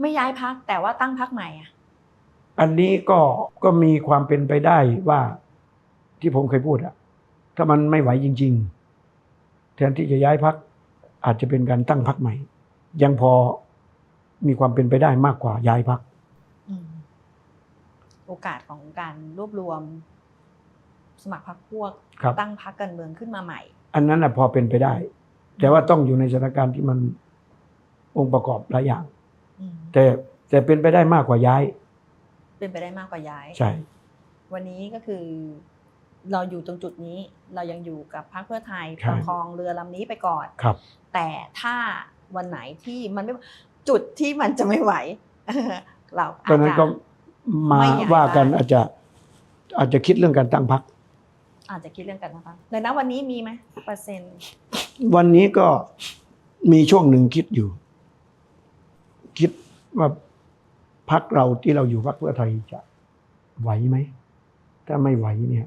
ไม่ย้ายพักแต่ว่าตั้งพักใหม่อะอันนี้ก็ก็มีความเป็นไปได้ว่าที่ผมเคยพูดอะถ้ามันไม่ไหวจริง ๆ แทนที่จะย้ายพักอาจจะเป็นการตั้งพักใหม่ ยังพอมีความเป็นไปได้มากกว่าย้ายพักอืมโอกาสของการรวบรวม สมัครพรรคพวก ครับ ตั้งพักการเมืองขึ้นมาใหม่ อันนั้นนะพอเป็นไปได้ แต่ว่าต้องอยู่ในสถานการณ์ที่มันองค์ประกอบหลายอย่าง อืมแต่แต่เป็นไปได้มากกว่าย้าย เป็นไปได้มากกว่าย้าย ใช่ วันนี้ก็คือ เราอยู่ตรงจุดนี้ เรายังอยู่กับพรรคเพื่อไทยใช่ ประคองเรือลำนี้ไปก่อน ครับ แต่ถ้าวันไหนที่มันไม่จุดที่มันจะไม่ไหว เราตอนนั้นก็มาไม่ย้ายว่ากันบ้านอาจจะ อาจจะคิดเรื่องการตั้งพักอาจจะคิดเรื่องกันนะคะแต่ณวันนี้มีไหมเปอร์เซ็นต์วันนี้ก็มีช่วงหนึ่งคิดอยู่ คิดว่าพักเราที่เราอยู่พักเพื่อไทยจะไหวไหม ถ้าไม่ไหวเนี่ย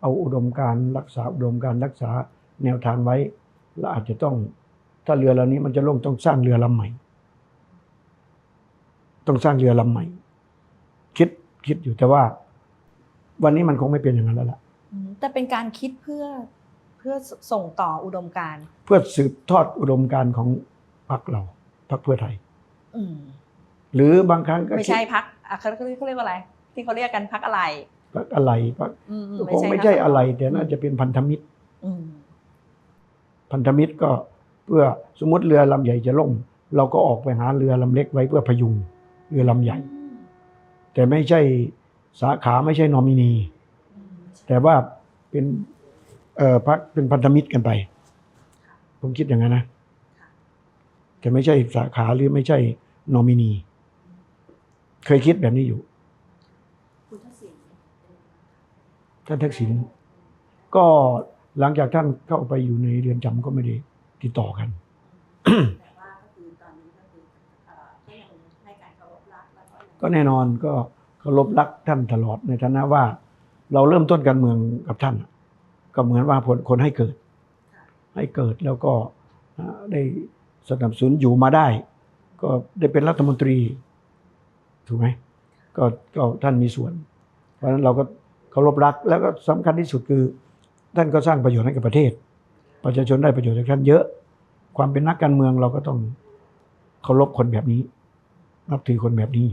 เอาอุดมการณ์รักษาอุดมการณ์รักษาแนวทางไว้เราอาจจะต้อง ถ้าเรือลำนี้มันจะล่มต้องสร้างเรือลำใหม่ ต้องสร้างเรือลำใหม่ คิดคิดอยู่แต่ว่า วันนี้มันคงไม่เป็นอย่างนั้นแล้วล่ะอืมแต่เป็นการคิดเพื่อเพื่อส่งต่ออุดมการณ์เพื่อสืบทอดอุดมการณ์ของพรรคเราพรรคเพื่อไทยอืม หรือบางครั้งก็ไม่ใช่พักอะเขาเขาเรียกว่าอะไร ที่เขาเรียกกันพักอะไรพรรคอะไรพรรคอืมอืคงไม่ใช่พรรคอะไรแต่น่าจะเป็นพันธมิตรอืมพันธมิตรก็เพื่อสมมติเรือลำใหญ่จะล่ม เราก็ออกไปหาเรือลำเล็กไว้เพื่อพยุงเรือลำใหญ่ แต่ไม่ใช่สาขาไม่ใช่นอมินีอืมแต่ว่าเป็นเอ่อพักเป็นพันธมิตรกันไป ผมคิดอย่างนั้นนะ แต่ไม่ใช่สาขาหรือไม่ใช่นอมินี เคยคิดแบบนี้อยู่คุณทักษิณท่านทักษิณก็หลังจากท่านเข้าไปอยู่ในเรือนจำก็ไม่ได้ติดต่อกัน แต่ว่าก็คือตอนนี้ก็คือเอ่อก็ยังให้การเคารพรักแล้วก็ยังก็แน่นอนก็เคารพรักท่านตลอดในฐานะว่า เราเริ่มต้นการเมืองกับท่าน ก็เหมือนว่าผลคนให้เกิด ให้เกิดแล้วก็อ่าได้ สนับสนุนอยู่มาได้ ก็ได้เป็นรัฐมนตรีถูกไหมก็ก็ท่านมีส่วน เพราะฉะนั้นเราก็เคารพรักแล้วก็สำคัญที่สุดคือ ท่านก็สร้างประโยชน์ให้กับประเทศ ประชาชนได้ประโยชน์จากท่านเยอะ ความเป็นนักการเมืองเราก็ต้องเคารพคนแบบนี้ นับถือคนแบบนี้